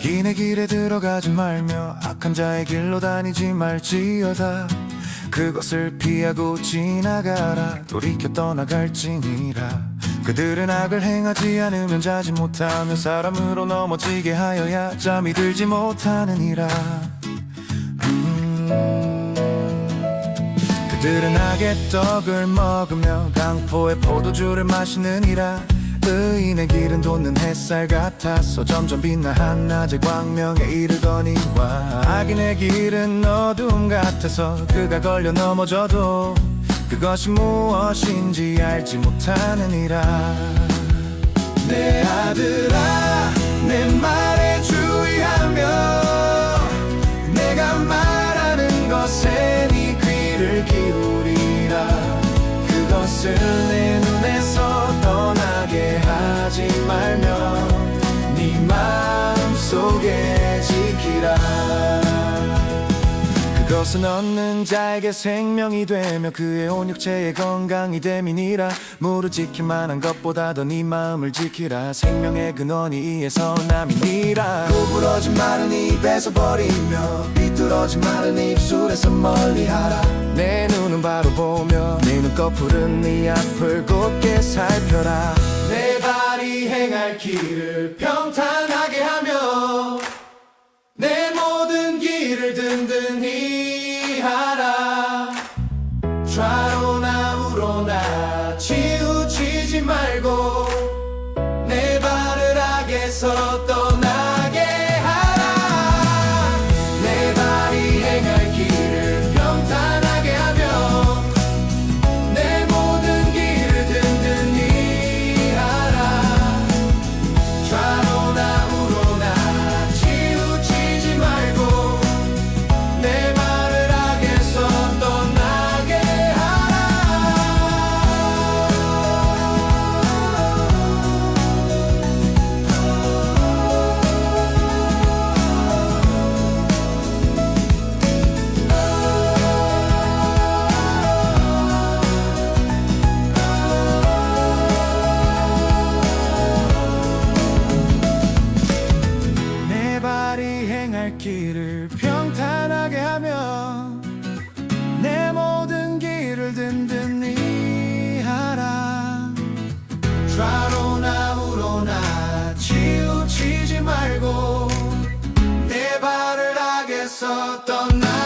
악인의 길에 들어가지 말며 악한 자의 길로 다니지 말지어다. 그것을 피하고 지나가라. 돌이켜 떠나갈지니라. 그들은 악을 행하지 않으면 자지 못하며 사람으로 넘어지게 하여야 잠이 들지 못하느니라. 그들은 악의 떡을 먹으며 강포의 포도주를 마시느니라 의인의 길은 돋는 햇살 같아서 점점 빛나 한낮의 광명에 이르거니와. 악인의 길은 어둠 같아서 그가 걸려 넘어져도 그것이 무엇인지 알지 못하느니라. 내 아들아 내 말에 주의하며 내가 말하는 것에 네 귀를 기울이라. 그것을 내 하지 말며 네 마음속에 지키라. 그것은 얻는 자에게 생명이 되며 그의 온 육체의 건강이 됨이니라. 무릇 지킬 만한 것보다 더 네 마음을 지키라. 생명의 근원이 이에서 남이니라. 구부러진 말은 입에서 버리며 비뚤어진 말은 입술에서 멀리하라. 내 눈은 바로 보며 네 눈꺼풀은 네 앞을 곱게 살펴라. 내 길을 평탄하게 하며 내 모든 길을 든든히 하라. 좌로나 우로나 치우치지 말고 내 발을 악에서 떠 그래서 떠나